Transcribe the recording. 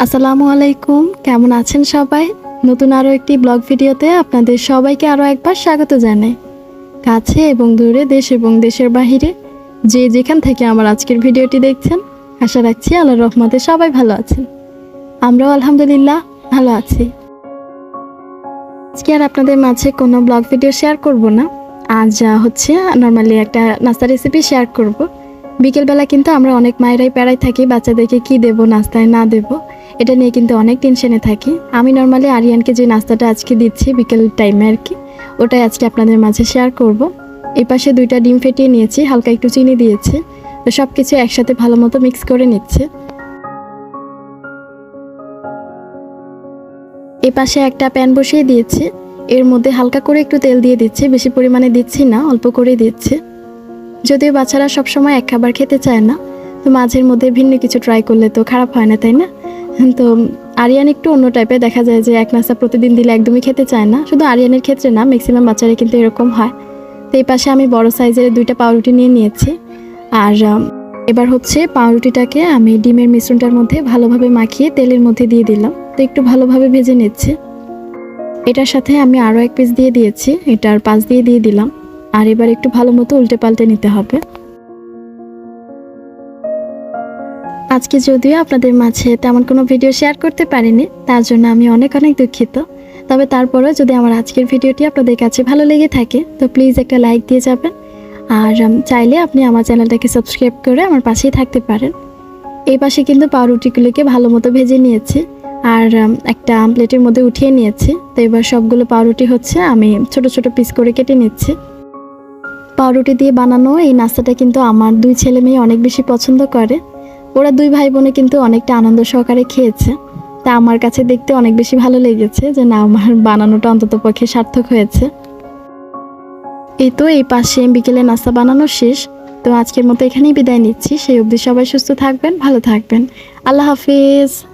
আসসালামু আলাইকুম, কেমন আছেন সবাই? নতুন আরও একটি ব্লগ ভিডিওতে আপনাদের সবাইকে আরও একবার স্বাগত জানাই। কাছে এবং দূরে, দেশ এবং দেশের বাহিরে, যে যেখান থেকে আমার আজকের ভিডিওটি দেখছেন, আশা রাখছি আল্লাহ রহমতে সবাই ভালো আছেন। আমরাও আলহামদুলিল্লাহ ভালো আছি। আজকে আর আপনাদের মাঝে কোনো ব্লগ ভিডিও শেয়ার করব না। আজ হচ্ছে, নর্মালি একটা নাস্তা রেসিপি শেয়ার করব। বিকেলবেলা কিন্তু আমরা অনেক মায়েরাই প্যারাই থাকি, বাচ্চাদেরকে কি দেব, নাস্তায় না দেব। এটা নিয়ে কিন্তু অনেক টেনশনে থাকি। আমি নর্মালি আরিয়ানকে যে নাস্তাটা আজকে দিচ্ছি বিকেল টাইমে আর কি, ওটাই আজকে আপনাদের মাঝে শেয়ার করব। এই পাশে দুইটা ডিম ফেটিয়ে নিয়েছি, হালকা একটু চিনি দিয়েছি। তো সব কিছু একসাথে ভালো মতো মিক্স করে নিচ্ছে। এ পাশে একটা প্যান বসিয়ে দিয়েছি। এর মধ্যে হালকা করে একটু তেল দিয়ে দিচ্ছি, বেশি পরিমাণে দিচ্ছি না, অল্প করে দিচ্ছি। যদিও বাচ্চারা সবসময় এক খাবার খেতে চায় না, তো মাঝের মধ্যে ভিন্ন কিছু ট্রাই করলে তো খারাপ হয় না, তাই না? তো আরিয়ান একটু অন্য টাইপের দেখা যায় যে এক নাস্তা প্রতিদিন দিলে একদমই খেতে চায় না। শুধু আরিয়ানের ক্ষেত্রে না ম্যাক্সিমাম বাচ্চারা কিন্তু এরকম হয়। তো এই পাশে আমি বড় সাইজের দুইটা পাউরুটি নিয়ে নিয়েছি। আর এবার হচ্ছে পাউরুটিটাকে আমি ডিমের মিশ্রণটার মধ্যে ভালোভাবে মাখিয়ে তেলের মধ্যে দিয়ে দিলাম। তো একটু ভালোভাবে ভেজে নিচ্ছি। এটার সাথে আমি আরও এক পিস দিয়ে দিয়েছি। এটার পাশ দিয়ে দিয়ে দিলাম। আর এবার একটু ভালো মতো উল্টে পাল্টে নিতে হবে। আজকে যদিও আপনাদের মাঝে তেমন কোনো ভিডিও শেয়ার করতে পারিনি, তার জন্য আমি অনেক অনেক দুঃখিত। তবে তারপরেও যদি আমার আজকের ভিডিওটি আপনাদের কাছে ভালো লেগে থাকে, তো প্লিজ একটা লাইক দিয়ে যাবেন। আর চাইলে আপনি আমার চ্যানেলটাকে সাবস্ক্রাইব করে আমার পাশেই থাকতে পারেন। এই পাশে কিন্তু পাউরুটিগুলোকে ভালো মতো ভেজে নিয়েছি, আর একটা প্লেটের মধ্যে উঠিয়ে নিয়েছি। তো এবার সবগুলো পাউরুটি হচ্ছে আমি ছোট ছোট পিস করে কেটে নিচ্ছি। পাউরুটি দিয়ে বানানো এই নাস্তাটা কিন্তু আমার দুই ছেলে মেয়ে অনেক বেশি পছন্দ করে। ওরা দুই ভাই বোনে কিন্তু অনেকটা আনন্দ সহকারে খেয়েছে। তা আমার কাছে দেখতে অনেক বেশি ভালো লেগেছে যে না, আমার বানানোটা অন্তত পক্ষে সার্থক হয়েছে। এই তো এই পাশে বিকেলে নাস্তা বানানো শেষ। তো আজকের মতো এখানেই বিদায় নিচ্ছি। সেই অবধি সবাই সুস্থ থাকবেন, ভালো থাকবেন। আল্লাহ হাফিজ।